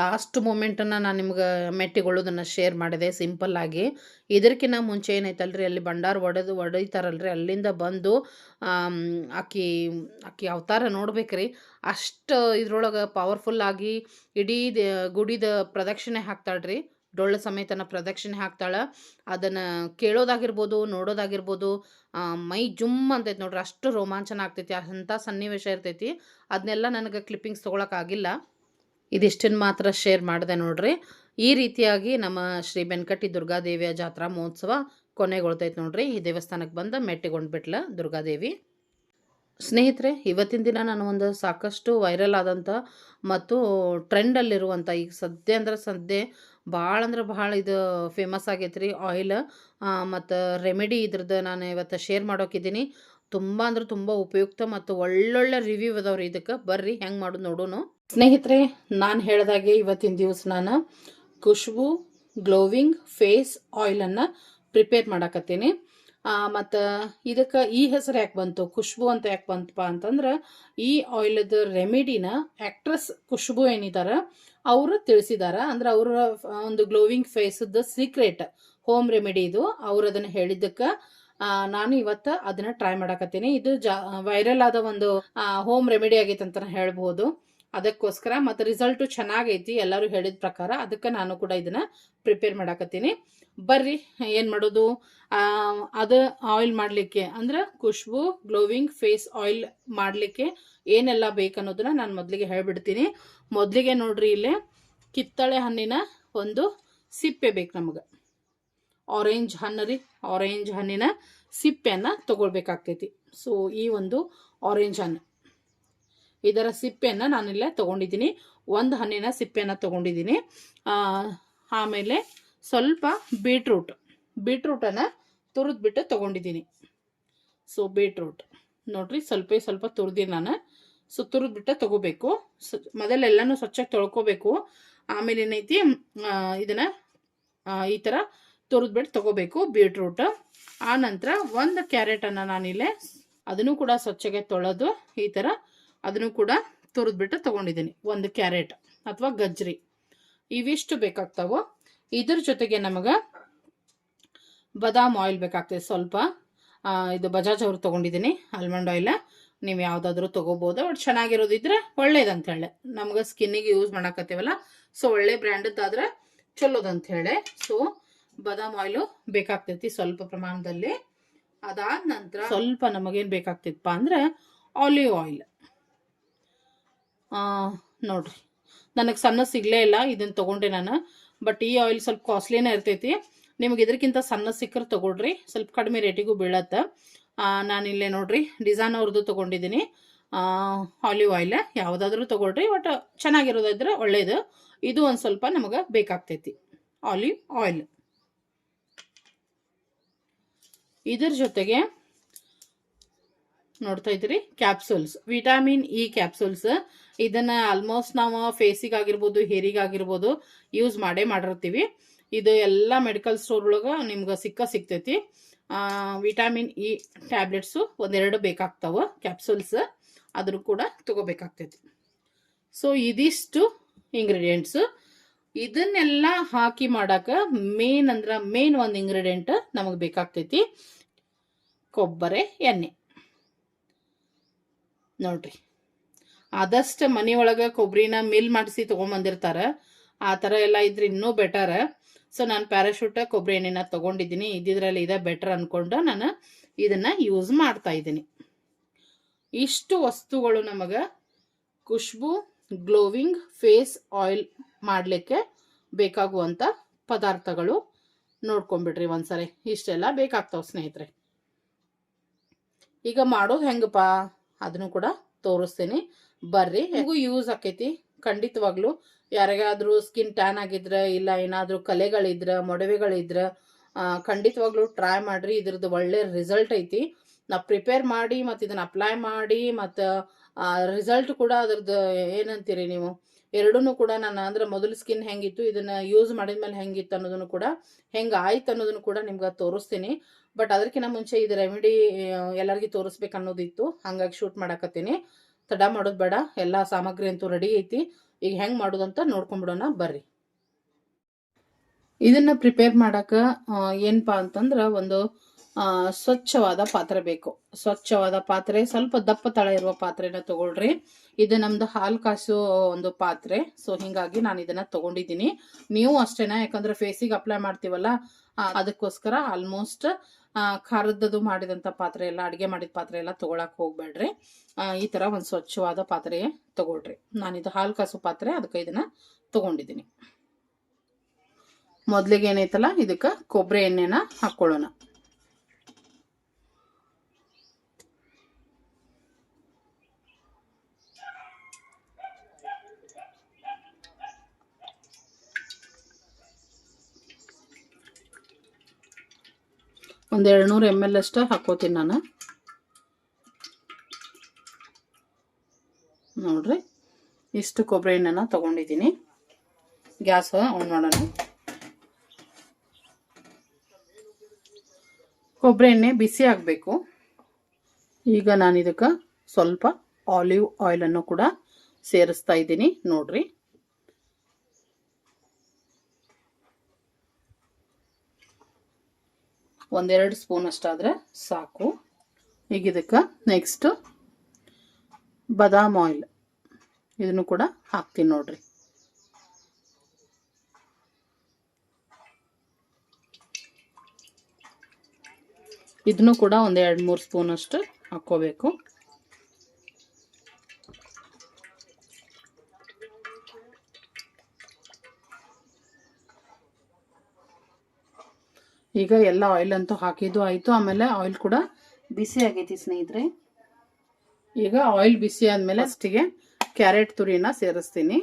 ಲಾಸ್ಟ್ ಮೂಮೆಂಟನ್ನು ನಾನು ನಿಮ್ಗೆ ಮೆಟ್ಟಿಗೊಳ್ಳೋದನ್ನು ಶೇರ್ ಮಾಡಿದೆ ಸಿಂಪಲ್ಲಾಗಿ ಇದಕ್ಕಿಂತ ಮುಂಚೆ ಏನೈತಲ್ರಿ, ಅಲ್ಲಿ ಭಂಡಾರ ಒಡೆದು ಒಡೀತಾರಲ್ರಿ, ಅಲ್ಲಿಂದ ಬಂದು ಆಕಿ ಆಕಿ ಅವತಾರ ನೋಡ್ಬೇಕ್ರಿ. ಅಷ್ಟು ಇದ್ರೊಳಗೆ ಪವರ್ಫುಲ್ಲಾಗಿ ಇಡೀ ದ- ಗುಡಿದ ಪ್ರದಕ್ಷಿಣೆ ಹಾಕ್ತಾಳ್ರಿ. ಡೊಳ್ಳು ಸಮೇತನ ಪ್ರದಕ್ಷಿಣೆ ಹಾಕ್ತಾಳೆ. ಅದನ್ನು ಕೇಳೋದಾಗಿರ್ಬೋದು, ನೋಡೋದಾಗಿರ್ಬೋದು ಮೈ ಜುಮ್ ಅಂತೈತಿ ನೋಡ್ರಿ. ಅಷ್ಟು ರೋಮಾಂಚನ ಆಗ್ತೈತಿ, ಅಂಥ ಸನ್ನಿವೇಶ ಇರ್ತೈತಿ. ಅದನ್ನೆಲ್ಲ ನನಗೆ ಕ್ಲಿಪ್ಪಿಂಗ್ಸ್ ತೊಗೊಳಕ್ಕಾಗಿಲ್ಲ ಇದಿಷ್ಟನ್ನು ಮಾತ್ರ ಶೇರ್ ಮಾಡಿದೆ ನೋಡ್ರಿ. ಈ ರೀತಿಯಾಗಿ ನಮ್ಮ ಶ್ರೀ ಬೆನ್ಕಟ್ಟಿ ದುರ್ಗಾದೇವಿಯ ಜಾತ್ರಾ ಮಹೋತ್ಸವ ಕೊನೆಗೊಳ್ತೈತೆ ನೋಡ್ರಿ. ಈ ದೇವಸ್ಥಾನಕ್ಕೆ ಬಂದ ಮೆಟ್ಟಿಗೊಂಡ್ಬಿಟ್ಲ ದುರ್ಗಾದೇವಿ. ಸ್ನೇಹಿತರೆ, ಇವತ್ತಿನ ದಿನ ನಾನು ಒಂದು ಸಾಕಷ್ಟು ವೈರಲ್ ಆದಂಥ ಮತ್ತು ಟ್ರೆಂಡಲ್ಲಿರುವಂಥ ಈಗ ಸದ್ಯ ಅಂದ್ರೆ ಸದ್ಯ ಭಾಳ ಅಂದ್ರೆ ಭಾಳ ಇದು ಫೇಮಸ್ ಆಗೈತೆ ರೀ ಆಯಿಲ್ ಮತ್ತು ರೆಮಿಡಿ ಇದ್ರದ್ದು ನಾನು ಇವತ್ತು ಶೇರ್ ಮಾಡೋಕಿದ್ದೀನಿ ತುಂಬ ಅಂದ್ರೆ ತುಂಬ ಉಪಯುಕ್ತ ಮತ್ತು ಒಳ್ಳೊಳ್ಳೆ ರಿವ್ಯೂ ಅದಾವ್ರಿ ಇದಕ್ಕೆ. ಬರ್ರಿ, ಹೆಂಗೆ ಮಾಡೋದು ನೋಡೋಣ ಸ್ನೇಹಿತರೆ, ನಾನು ಹೇಳ್ದಾಗೆ ಇವತ್ತಿನ ದಿವಸ ನಾನು ಖುಷ್ಬು, ಗ್ಲೋವಿಂಗ್, ಫೇಸ್ ಆಯಿಲನ್ನು ಪ್ರಿಪೇರ್ ಮಾಡಕತ್ತೀನಿ. ಮತ್ತು ಇದಕ್ಕೆ ಈ ಹೆಸರು ಯಾಕೆ ಬಂತು, ಖುಷ್ಬು ಅಂತ ಯಾಕೆ ಬಂತಪ್ಪ ಅಂತಂದ್ರೆ, ಈ ಆಯಿಲದ ರೆಮಿಡಿನ ಆ್ಯಕ್ಟ್ರೆಸ್ ಖುಷ್ಬು ಏನಿದ್ದಾರೆ ಅವರು ತಿಳಿಸಿದಾರ. ಅಂದ್ರೆ ಅವರ ಒಂದು ಗ್ಲೋವಿಂಗ್ ಫೇಸದ ಸೀಕ್ರೆಟ್, ಹೋಮ್ ರೆಮಿಡಿ ಇದು. ಅವ್ರು ಅದನ್ನು ಹೇಳಿದ್ದಕ್ಕೆ ನಾನು ಇವತ್ತ ಅದನ್ನ ಟ್ರೈ ಮಾಡಕತ್ತೀನಿ. ಇದು ವೈರಲ್ ಆದ ಒಂದು ಹೋಮ್ ರೆಮಿಡಿ ಆಗೈತೆ ಅಂತ ಹೇಳ್ಬೋದು. ಅದಕ್ಕೋಸ್ಕರ ಮತ್ತು ರಿಸಲ್ಟು ಚೆನ್ನಾಗೈತಿ, ಎಲ್ಲರೂ ಹೇಳಿದ ಪ್ರಕಾರ ಅದಕ್ಕೆ ನಾನು ಕೂಡ ಇದನ್ನ ಪ್ರಿಪೇರ್ ಮಾಡಕತ್ತೀನಿ. ಬರ್ರಿ, ಏನು ಮಾಡೋದು? ಅದು ಆಯಿಲ್ ಮಾಡಲಿಕ್ಕೆ, ಅಂದ್ರೆ ಖುಷ್ಬು ಗ್ಲೋವಿಂಗ್ ಫೇಸ್ ಆಯಿಲ್ ಮಾಡಲಿಕ್ಕೆ ಏನೆಲ್ಲ ಬೇಕನ್ನೋದನ್ನ ನಾನು ಮೊದಲಿಗೆ ಹೇಳ್ಬಿಡ್ತೀನಿ. ಮೊದಲಿಗೆ ನೋಡ್ರಿ ಇಲ್ಲೇ ಕಿತ್ತಳೆ ಹಣ್ಣಿನ ಒಂದು ಸಿಪ್ಪೆ ಬೇಕು ನಮಗೆ. ಆರೆಂಜ್ ಹಣ್ಣು ರೀ ಆರೆಂಜ್ ಹಣ್ಣಿನ ಸಿಪ್ಪೆಯನ್ನು ತೊಗೊಳ್ಬೇಕಾಗ್ತೈತಿ. ಸೊ ಈ ಒಂದು ಆರೆಂಜ್ ಹಣ್ಣು. ಇದರ ಸಿಪ್ಪೆಯನ್ನು ನಾನಿಲ್ಲ ತೊಗೊಂಡಿದ್ದೀನಿ. ಒಂದು ಹಣ್ಣಿನ ಸಿಪ್ಪೆಯನ್ನು ತೊಗೊಂಡಿದ್ದೀನಿ. ಆಮೇಲೆ ಸ್ವಲ್ಪ ಬೀಟ್ರೂಟ್ ಬೀಟ್ರೂಟನ್ನು ತುರಿದ್ಬಿಟ್ಟು ತೊಗೊಂಡಿದ್ದೀನಿ. ಸೊ ಬೀಟ್ರೂಟ್ ನೋಡ್ರಿ, ಸ್ವಲ್ಪ ಸ್ವಲ್ಪ ತುರಿದೀನಿ ನಾನು. ಸೊ ತುರಿದ್ಬಿಟ್ಟು ತೊಗೋಬೇಕು. ಮೊದಲೆಲ್ಲನೂ ಸ್ವಚ್ಛಕ್ಕೆ ತೊಳ್ಕೊಬೇಕು. ಆಮೇಲೆ ಏನೈತಿ ಇದನ್ನ ಈ ಥರ ತುರಿದ್ಬಿಟ್ಟು ತಗೋಬೇಕು ಬೀಟ್ರೂಟ್ ಆ ನಂತರ ಒಂದು ಕ್ಯಾರೆಟನ್ನು ನಾನಿಲ್ಲೇ ಅದನ್ನು ಕೂಡ ಸ್ವಚ್ಛಗೆ ತೊಳೆದು ಈ ಥರ ಅದನ್ನು ಕೂಡ ತುರಿದ್ಬಿಟ್ಟು ತೊಗೊಂಡಿದ್ದೀನಿ. ಒಂದು ಕ್ಯಾರೆಟ್ ಅಥವಾ ಗಜ್ಜರಿ ಇವಿಷ್ಟು ಬೇಕಾಗ್ತಾವು. ಇದ್ರ ಜೊತೆಗೆ ನಮಗೆ ಬದಾಮ್ ಆಯಿಲ್ ಬೇಕಾಗ್ತದೆ ಸ್ವಲ್ಪ. ಇದು ಬಜಾಜ್ ಅವ್ರು ತೊಗೊಂಡಿದ್ದೀನಿ ಆಲ್ಮಂಡ್ ಆಯಿಲ್ ನೀವು ಯಾವುದಾದ್ರೂ ತೊಗೋಬೋದು. ಬಟ್ ಚೆನ್ನಾಗಿರೋದಿದ್ರೆ ಒಳ್ಳೇದಂತ ಹೇಳಿ ನಮ್ಗೆ ಸ್ಕಿನ್ನಿಗೆ ಯೂಸ್ ಮಾಡಕತ್ತೀವಲ್ಲ ಸೊ ಒಳ್ಳೆ ಬ್ರ್ಯಾಂಡದ್ದಾದ್ರೆ ಚಲೋದಂತ ಹೇಳಿ ಸೊ ಬಾದಾಮ್ ಆಯಿಲು ಬೇಕಾಗ್ತೈತಿ ಸ್ವಲ್ಪ ಪ್ರಮಾಣದಲ್ಲಿ. ಅದಾದ ನಂತರ ಸ್ವಲ್ಪ ನಮಗೇನು ಬೇಕಾಗ್ತಿತ್ತಪ್ಪ ಅಂದ್ರೆ ಆಲಿವ್ ಆಯಿಲ್ ನೋಡ್ರಿ. ನನಗೆ ಸಣ್ಣ ಸಿಗಲೇ ಇಲ್ಲ ಇದನ್ನು ತೊಗೊಂಡೆ ನಾನು. ಬಟ್ ಈ ಆಯಿಲ್ ಸ್ವಲ್ಪ ಕಾಸ್ಟ್ಲಿನೇ ಇರ್ತೈತಿ. ನಿಮ್ಗೆ ಇದ್ರಕ್ಕಿಂತ ಸಣ್ಣ ಸಿಕ್ಕರೆ ತಗೊಳ್ರಿ, ಸ್ವಲ್ಪ ಕಡಿಮೆ ರೇಟಿಗೂ ಬೀಳತ್ತೆ. ನಾನಿಲ್ಲೇ ನೋಡ್ರಿ ಡಿಸೈನ್ ಅವ್ರದ್ದು ತೊಗೊಂಡಿದ್ದೀನಿ ಆಲಿವ್ ಆಯಿಲ್ ಯಾವುದಾದ್ರೂ ತಗೊಳ್ರಿ ಬಟ್ ಚೆನ್ನಾಗಿರೋದಾದ್ರೆ ಒಳ್ಳೇದು. ಇದು ಒಂದು ಸ್ವಲ್ಪ ನಮಗೆ ಬೇಕಾಗ್ತೈತಿ. ಆಲಿವ್ ಆಯಿಲ್ ಇದ್ರ ಜೊತೆಗೆ ನೋಡ್ತಾ ಇದ್ರಿ ಕ್ಯಾಪ್ಸೂಲ್ಸ್ ವಿಟಾಮಿನ್ ಇ ಕ್ಯಾಪ್ಸೂಲ್ಸ್ ಇದನ್ನ ಆಲ್ಮೋಸ್ಟ್ ನಾವು ಫೇಸಿಗೆ ಆಗಿರ್ಬೋದು ಹೇರಿಗೆ ಆಗಿರ್ಬೋದು ಯೂಸ್ ಮಾಡೇ ಮಾಡಿರ್ತೀವಿ. ಇದು ಎಲ್ಲ ಮೆಡಿಕಲ್ ಸ್ಟೋರ್ ಒಳಗೆ ನಿಮ್ಗೆ ಸಿಕ್ಕ ಸಿಗ್ತೈತಿ. ವಿಟಾಮಿನ್ ಇ ಟ್ಯಾಬ್ಲೆಟ್ಸು ಒಂದೆರಡು ಬೇಕಾಗ್ತಾವ ಕ್ಯಾಪ್ಸೂಲ್ಸ್ ಅದ್ರ ಕೂಡ ತಗೋಬೇಕಾಗ್ತೈತಿ. ಸೊ ಇದಿಷ್ಟು ಇಂಗ್ರೀಡಿಯೆಂಟ್ಸ್ ಇದನ್ನೆಲ್ಲ ಹಾಕಿ ಮಾಡಾಕ ಮೇನ್ ಅಂದ್ರ ಮೇನ್ ಒಂದು ಇಂಗ್ರೀಡಿಯೆಂಟ್ ನಮಗೆ ಬೇಕಾಗ್ತೈತಿ. ಕೊಬ್ಬರಿ ಎಣ್ಣೆ. ನೋಡ್ರಿ. ಆದಷ್ಟು ಮನೆಯೊಳಗೆ ಕೊಬ್ಬರಿನ ಮಿಲ್ ಮಾಡಿಸಿ ತೊಗೊಂಬಂದಿರ್ತಾರೆ. ಆ ಥರ ಎಲ್ಲ ಇದ್ರೆ ಇನ್ನೂ ಬೆಟರ್ ಸೊ ನಾನು ಪ್ಯಾರಾಶೂಟ ಕೊಬ್ಬರಿ ಎಣ್ಣೆನ ತೊಗೊಂಡಿದ್ದೀನಿ. ಇದ್ದಿದ್ರಲ್ಲಿ ಇದೆ ಬೆಟರ್ ಅಂದ್ಕೊಂಡು ನಾನು ಇದನ್ನು ಯೂಸ್ ಮಾಡ್ತಾ ಇದ್ದೀನಿ. ಇಷ್ಟು ವಸ್ತುಗಳು ನಮಗೆ ಖುಷ್ಬು ಗ್ಲೋವಿಂಗ್, ಫೇಸ್ ಆಯಿಲ್ ಮಾಡಲಿಕ್ಕೆ ಬೇಕಾಗುವಂಥ ಪದಾರ್ಥಗಳು ನೋಡ್ಕೊಂಬಿಡ್ರಿ ಒಂದ್ಸರಿ. ಇಷ್ಟೆಲ್ಲ ಬೇಕಾಗ್ತಾವೆ ಸ್ನೇಹಿತರೆ. ಈಗ ಮಾಡೋದು ಹೆಂಗಪ್ಪ? ಅದನ್ನು ಕೂಡ ತೋರಿಸ್ತೀನಿ. ಬರ್ರಿ. ಹೆಂಗೂ ಯೂಸ್ ಆಕೈತಿ. ಖಂಡಿತವಾಗ್ಲೂ ಯಾರಿಗಾದ್ರೂ ಸ್ಕಿನ್ ಟ್ಯಾನ್ ಆಗಿದ್ರೆ, ಇಲ್ಲ ಏನಾದರೂ ಕಲೆಗಳಿದ್ರೆ, ಮೊಡವೆಗಳಿದ್ರೆ ಖಂಡಿತವಾಗ್ಲೂ ಟ್ರೈ ಮಾಡಿರಿ. ಇದ್ರದ್ದು ಒಳ್ಳೆ ರಿಸಲ್ಟ್ ಐತಿ. ನಾ ಪ್ರಿಪೇರ್ ಮಾಡಿ ಮತ್ತು ಇದನ್ನು ಅಪ್ಲೈ ಮಾಡಿ ಮತ್ತು ರಿಸಲ್ಟ್ ಕೂಡ ಅದ್ರದ್ದು ಏನಂತೀರಿ ನೀವು? ಎರಡೂ ಕೂಡ ನಾನು ಅಂದ್ರೆ ಮೊದಲು ಸ್ಕಿನ್ ಹೆಂಗಿತ್ತು ಇದನ್ನ ಯೂಸ್ ಮಾಡಿದ್ಮೇಲೆ ಹೆಂಗಿತ್ತು ಅನ್ನೋದನ್ನು ಕೂಡ ಹೆಂಗೆ ಆಯ್ತು ಅನ್ನೋದನ್ನು ಕೂಡ ನಿಮ್ಗೆ ತೋರಿಸ್ತೀನಿ. ಬಟ್ ಅದಕ್ಕಿಂತ ಮುಂಚೆ ಇದು ರೆಮಿಡಿ ಎಲ್ಲರಿಗೂ ತೋರಿಸ್ಬೇಕು ಅನ್ನೋದಿತ್ತು. ಹಂಗಾಗಿ ಶೂಟ್ ಮಾಡಕತ್ತೀನಿ. ತಡ ಮಾಡೋದು ಬೇಡ. ಎಲ್ಲ ಸಾಮಗ್ರಿ ಅಂತೂ ರೆಡಿ ಐತಿ. ಈಗ ಹೆಂಗೆ ಮಾಡೋದಂತ ನೋಡ್ಕೊಂಡ್ಬಿಡೋಣ ಬರ್ರಿ. ಇದನ್ನ ಪ್ರಿಪೇರ್ ಮಾಡಕ ಏನಪ್ಪ ಅಂತಂದ್ರೆ ಒಂದು ಆ, ಸ್ವಚ್ಛವಾದ ಪಾತ್ರೆ ಬೇಕು. ಸ್ವಚ್ಛವಾದ ಪಾತ್ರೆ, ಸ್ವಲ್ಪ ದಪ್ಪ ತಳ ಇರುವ ಪಾತ್ರೆನ ತಗೊಳ್ರಿ. ಇದು ನಮ್ದು ಹಾಲು ಕಾಸು ಒಂದು ಪಾತ್ರೆ. ಸೊ ಹಿಂಗಾಗಿ ನಾನು ಇದನ್ನ ತಗೊಂಡಿದ್ದೀನಿ. ನೀವು ಅಷ್ಟೇನಾ? ಯಾಕಂದ್ರೆ ಫೇಸಿಗೆ ಅಪ್ಲೈ ಮಾಡ್ತೀವಲ್ಲ ಅದಕ್ಕೋಸ್ಕರ ಆಲ್ಮೋಸ್ಟ್ ಖಾರದ್ದು ಮಾಡಿದಂಥ ಪಾತ್ರೆ ಎಲ್ಲ, ಅಡುಗೆ ಮಾಡಿದ ಪಾತ್ರೆ ಎಲ್ಲ ತಗೊಳಕ್ ಹೋಗ್ಬೇಡ್ರಿ. ಈ ಥರ ಒಂದು ಸ್ವಚ್ಛವಾದ ಪಾತ್ರೆ ತಗೊಳ್ರಿ. ನಾನಿದು ಹಾಲು ಕಾಸು ಪಾತ್ರೆ, ಅದಕ್ಕೆ ಇದನ್ನ ತಗೊಂಡಿದ್ದೀನಿ. ಮೊದಲಿಗೆ ಏನೈತಲ್ಲ ಇದಕ್ಕೆ ಕೊಬ್ಬರಿ ಎಣ್ಣೆನ ಹಾಕ್ಕೊಳ್ಳೋಣ ಒಂದು ಎರಡು ನೂರು ಎಂ ಎಲ್ ಅಷ್ಟು ಹಾಕೋತೀನಿ ನಾನು. ನೋಡ್ರಿ, ಇಷ್ಟು ಕೊಬ್ಬರಿ ಎಣ್ಣೆನ ತಗೊಂಡಿದ್ದೀನಿ. ಗ್ಯಾಸ್ ಆನ್ ಮಾಡೋಣ. ಕೊಬ್ಬರಿ ಎಣ್ಣೆ ಬಿಸಿ ಆಗಬೇಕು. ಈಗ ನಾನು ಇದಕ್ಕೆ ಸ್ವಲ್ಪ ಆಲಿವ್ ಆಯಿಲನ್ನು ಕೂಡ ಸೇರಿಸ್ತಾ ಇದ್ದೀನಿ. ನೋಡ್ರಿ. ಒಂದೆರಡು ಸ್ಪೂನ್ ಅಷ್ಟಾದರೆ ಸಾಕು. ಈಗ ಇದಕ್ಕೆ ನೆಕ್ಸ್ಟು ಬದಾಮ್ ಆಯಿಲ್ ಇದನ್ನು ಕೂಡ ಹಾಕ್ತೀನಿ ನೋಡ್ರಿ. ಇದನ್ನು ಕೂಡ ಒಂದು ಎರಡು ಮೂರು ಸ್ಪೂನ್ ಅಷ್ಟು ಹಾಕ್ಕೋಬೇಕು. ಈಗ ಎಲ್ಲ ಆಯಿಲ್ ಅಂತೂ ಹಾಕಿದ್ದು ಆಯಿತು. ಆಮೇಲೆ ಆಯಿಲ್ ಕೂಡ ಬಿಸಿ ಆಗೈತಿ ಸ್ನೇಹಿತರೆ. ಈಗ ಆಯಿಲ್ ಬಿಸಿ ಆದಮೇಲೆ ಅಷ್ಟಿಗೆ ಕ್ಯಾರೆಟ್ ತುರಿನ ಸೇರಿಸ್ತೀನಿ.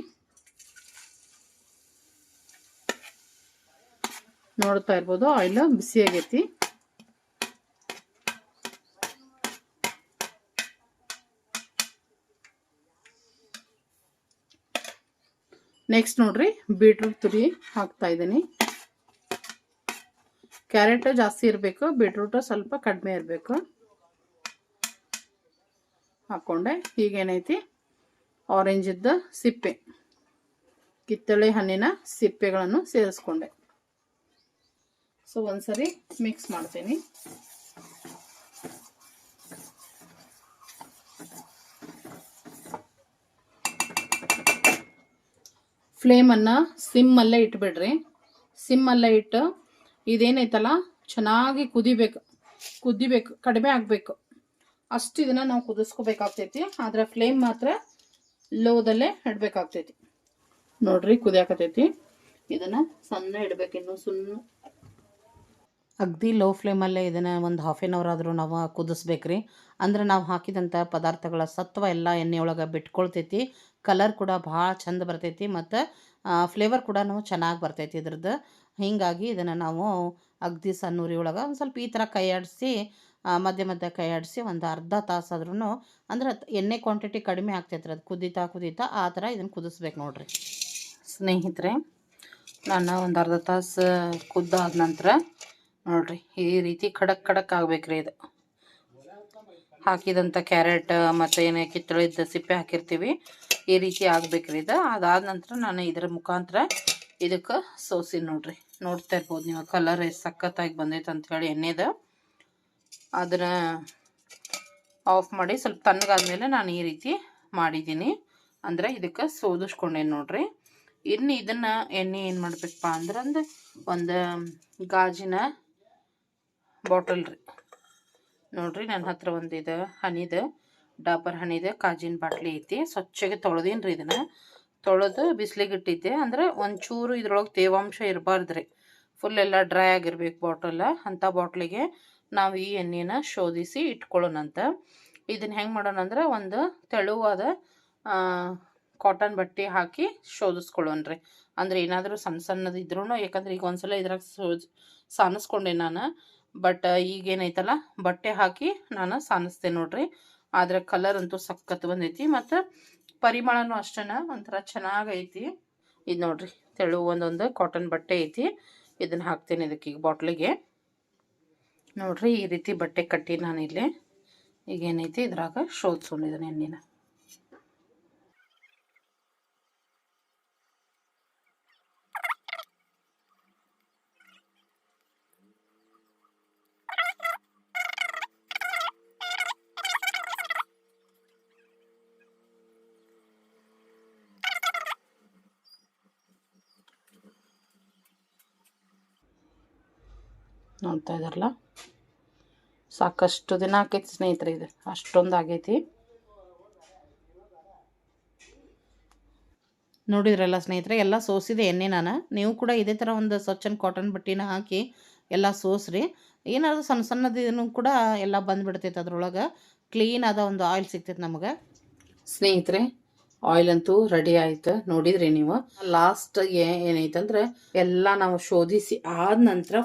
ನೋಡ್ತಾ ಇರ್ಬೋದು ಆಯಿಲ್ ಬಿಸಿ ಆಗೈತಿ. ನೆಕ್ಸ್ಟ್ ನೋಡ್ರಿ ಬೀಟ್ರೂಟ್ ತುರಿ ಹಾಕ್ತಾ ಇದ್ದೀನಿ. ಕ್ಯಾರೆಟ್ ಜಾಸ್ತಿ ಇರಬೇಕು, ಬೀಟ್ರೂಟು ಸ್ವಲ್ಪ ಕಡಿಮೆ ಇರಬೇಕು. ಹಾಕ್ಕೊಂಡೆ ಈಗೇನೈತಿ? ಆರೆಂಜಿದ್ದು ಸಿಪ್ಪೆ. ಕಿತ್ತಳೆ ಹಣ್ಣಿನ ಸಿಪ್ಪೆಗಳನ್ನು ಸೇರಿಸ್ಕೊಂಡೆ. ಸೊ, ಒಂದ್ಸರಿ ಮಿಕ್ಸ್ ಮಾಡ್ತೀನಿ. ಫ್ಲೇಮನ್ನು ಸಿಮ್ಮಲ್ಲೇ ಇಟ್ಬಿಡ್ರಿ. ಸಿಮ್ಮಲ್ಲೇ ಇಟ್ಟು ಇದೇನೈತಲ್ಲ ಚೆನ್ನಾಗಿ ಕುದಿಬೇಕು. ಕುದಿಬೇಕು. ಕಡಿಮೆ ಆಗಬೇಕು. ಅಷ್ಟು ಇದನ್ನು ನಾವು ಕುದಿಸ್ಕೋಬೇಕಾಗ್ತೈತಿ. ಆದರೆ ಫ್ಲೇಮ್ ಮಾತ್ರ ಲೋದಲ್ಲೇ ಇಡಬೇಕಾಗ್ತೈತಿ. ನೋಡ್ರಿ, ಕುದಿಯಾಕತೈತಿ. ಇದನ್ನು ಸಣ್ಣ ಇಡ್ಬೇಕು ಇನ್ನು, ಸುಣ್ಣ. ಅಗ್ದಿ ಲೋ ಫ್ಲೇಮಲ್ಲೇ ಇದನ್ನು ಒಂದು ಹಾಫ್ ಆನ್ ಅವರ್ ಆದರೂ ನಾವು ಕುದಿಸ್ಬೇಕ್ರಿ. ಅಂದ್ರೆ ನಾವು ಹಾಕಿದಂಥ ಪದಾರ್ಥಗಳ ಸತ್ವ ಎಲ್ಲ ಎಣ್ಣೆಯೊಳಗೆ ಬಿಟ್ಕೊಳ್ತೈತಿ. ಕಲರ್ ಕೂಡ ಭಾಳ ಚಂದ ಬರ್ತೈತಿ ಮತ್ತು ಫ್ಲೇವರ್ ಕೂಡ ಚೆನ್ನಾಗಿ ಬರ್ತೈತಿ ಇದ್ರದ್ದು. ಹೀಗಾಗಿ ಇದನ್ನು ನಾವು ಅಗ್ದಿ ಸನ್ನೂರಿ ಒಳಗೆ ಒಂದು ಸ್ವಲ್ಪ ಈ ಥರ ಕೈ ಮಧ್ಯ ಮಧ್ಯ ಕೈ ಒಂದು ಅರ್ಧ ತಾಸಾದ್ರೂ ಅಂದ್ರೆ ಎಣ್ಣೆ ಕ್ವಾಂಟಿಟಿ ಕಡಿಮೆ ಆಗ್ತೈತ್ರಿ ಅದು ಕುದೀತಾ ಕುದೀತಾ ಆ ಥರ ಇದನ್ನು ಕುದಿಸ್ಬೇಕು ನೋಡ್ರಿ. ಸ್ನೇಹಿತರೆ, ನಾನು ಒಂದು ಅರ್ಧ ತಾಸು ಕುದ್ದಾದ ನಂತರ ನೋಡ್ರಿ ಈ ರೀತಿ ಖಡಕ್ ಖಡಕ್ ಆಗ್ಬೇಕ್ರಿ ಇದು. ಹಾಕಿದಂಥ ಕ್ಯಾರೆಟ್ ಮತ್ತು ಏನೇ ಕಿತ್ತಳಿದ ಸಿಪ್ಪೆ ಹಾಕಿರ್ತೀವಿ, ಈ ರೀತಿ ಆಗ್ಬೇಕ್ರಿ ಇದು. ಅದಾದ ನಂತರ ನಾನು ಇದರ ಮುಖಾಂತರ ಇದಕ್ಕೆ ಸೋಸಿ ನೋಡ್ರಿ. ನೋಡ್ತಾ ಇರ್ಬೋದು ನೀವು. ಕಲರ್ ಎಷ್ಟು ಸಖತ್ತಾಗಿ ಬಂದೈತೆ ಹೇಳಿ ಎಣ್ಣೆದು. ಅದನ್ನು ಆಫ್ ಮಾಡಿ ಸ್ವಲ್ಪ ತಣ್ಣಗಾದ್ಮೇಲೆ ನಾನು ಈ ರೀತಿ ಮಾಡಿದ್ದೀನಿ. ಅಂದರೆ ಇದಕ್ಕೆ ಸೋದಿಸ್ಕೊಂಡೇನು ನೋಡ್ರಿ. ಇನ್ನು ಇದನ್ನು ಎಣ್ಣೆ ಏನು ಮಾಡಬೇಕಪ್ಪ ಅಂದ್ರೆ ಒಂದು ಒಂದು ಗಾಜಿನ ಬಾಟಲ್ ರೀ. ನೋಡ್ರಿ ನನ್ನ ಹತ್ರ ಒಂದು ಇದು ಹನಿದ, ಡಾಬರ್ ಹನಿದ, ಕಾಜಿನ ಬಾಟ್ಲಿ ಐತಿ. ಸ್ವಚ್ಛಗೆ ತೊಳೆದೀನಿ ರೀ ಇದನ್ನು. ತೊಳೆದು ಬಿಸಿಲಿಗೆ ಇಟ್ಟಿದ್ದೆ. ಅಂದ್ರೆ ಒಂಚೂರು ಇದ್ರೊಳಗೆ ತೇವಾಂಶ ಇರಬಾರ್ದು ರೀ. ಫುಲ್ ಎಲ್ಲ ಡ್ರೈ ಆಗಿರ್ಬೇಕು ಬಾಟಲ ಅಂಥ ಬಾಟ್ಲಿಗೆ ನಾವು ಈ ಎಣ್ಣೆನ ಶೋಧಿಸಿ ಇಟ್ಕೊಳ್ಳೋಣಂತ. ಇದನ್ನು ಹೆಂಗೆ ಮಾಡೋಣ ಅಂದ್ರೆ ಒಂದು ತೆಳುವಾದ ಕಾಟನ್ ಬಟ್ಟೆ ಹಾಕಿ ಶೋಧಿಸ್ಕೊಳ್ಳೋಣ್ರಿ ಅಂದರೆ ಏನಾದರೂ ಸಣ್ಣ ಸಣ್ಣದು ಇದ್ರೂ ಯಾಕಂದ್ರೆ ಈಗ ಒಂದ್ಸಲ ಇದ್ರಾಗ ಸೋಜ್, ಸಾನಿಸ್ಕೊಂಡೆ ನಾನು. ಬಟ್ ಈಗೇನೈತಲ್ಲ ಬಟ್ಟೆ ಹಾಕಿ ನಾನು ಸಾನಿಸ್ತೆ ನೋಡ್ರಿ. ಆದರೆ ಕಲರ್ ಅಂತೂ ಸಖತ್ ಬಂದೈತಿ. ಮತ್ತು ಪರಿಮಳನೂ ಅಷ್ಟೇ ಒಂಥರ ಚೆನ್ನಾಗೈತಿ. ಇದು ನೋಡ್ರಿ, ತೆಳು ಒಂದೊಂದು ಕಾಟನ್ ಬಟ್ಟೆ ಐತಿ. ಇದನ್ನು ಹಾಕ್ತೇನೆ ಇದಕ್ಕೆ ಈಗ ಬಾಟ್ಲಿಗೆ ನೋಡ್ರಿ ಈ ರೀತಿ ಬಟ್ಟೆ ಕಟ್ಟಿ ನಾನು ಇಲ್ಲಿ ಈಗೇನೈತಿ ಇದ್ರಾಗ ಶೋಧಿಸ್ಕೊಂಡಿದ್ದೀನಿ ಎಣ್ಣಿನ. ನೋಡ್ತಾ ಇದ್ದಾರಲ್ಲ ಸಾಕಷ್ಟು ದಿನ ಆಕೈತಿ ಸ್ನೇಹಿತರೆ ಇದು. ಅಷ್ಟೊಂದು ಆಗೈತಿ. ನೋಡಿದ್ರಲ್ಲ ಸ್ನೇಹಿತರೆ, ಎಲ್ಲ ಸೋಸಿದೆ ಎಣ್ಣೆ ನಾನು. ನೀವು ಕೂಡ ಇದೇ ಥರ ಒಂದು ಸ್ವಚ್ಛನ ಕಾಟನ್ ಬಟ್ಟೆನ ಹಾಕಿ ಎಲ್ಲ ಸೋಸ್ರಿ. ಏನಾದರೂ ಸಣ್ಣ ಸಣ್ಣದಿನೂ ಕೂಡ ಎಲ್ಲ ಬಂದುಬಿಡ್ತೈತೆ ಅದ್ರೊಳಗೆ. ಕ್ಲೀನ್ ಆದ ಒಂದು ಆಯಿಲ್ ಸಿಗ್ತೈತೆ ನಮಗೆ. ಸ್ನೇಹಿತರೆ ಆಯಿಲ್ ಅಂತೂ ರೆಡಿ ಆಯ್ತು. ನೋಡಿದ್ರಿ ನೀವು. ಲಾಸ್ಟ್ ಏನೈತಂದ್ರೆ, ಎಲ್ಲ ನಾವು ಶೋಧಿಸಿ ಆದ ನಂತರ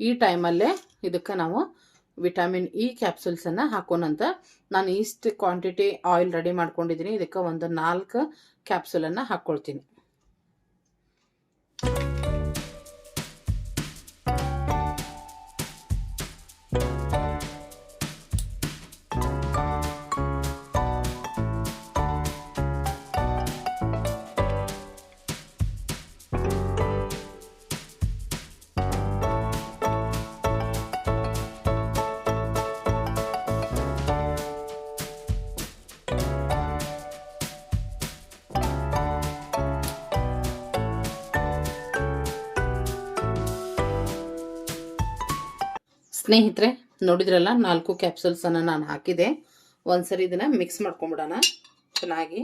ಈ ಟೈಮಲ್ಲೇ ಇದಕ್ಕೆ ನಾವು ವಿಟಮಿನ್ ಇ ಕ್ಯಾಪ್ಸೂಲ್ಸನ್ನು ಹಾಕೋಣಂತ ನಾನು ಇಷ್ಟು ಕ್ವಾಂಟಿಟಿ ಆಯಿಲ್ ರೆಡಿ ಮಾಡ್ಕೊಂಡಿದ್ದೀನಿ. ಇದಕ್ಕೆ ಒಂದು ನಾಲ್ಕು ಕ್ಯಾಪ್ಸುಲನ್ನು ಹಾಕ್ಕೊಳ್ತೀನಿ ಸ್ನೇಹಿತರೆ, ನೋಡಿದ್ರಲ್ಲ, ನಾಲ್ಕು ಕ್ಯಾಪ್ಸೂಲ್ಸನ್ನು ನಾನು ಹಾಕಿದೆ. ಒಂದ್ಸರಿ ಇದನ್ನ ಮಿಕ್ಸ್ ಮಾಡ್ಕೊಂಬಿಡೋಣ. ಚೆನ್ನಾಗಿ.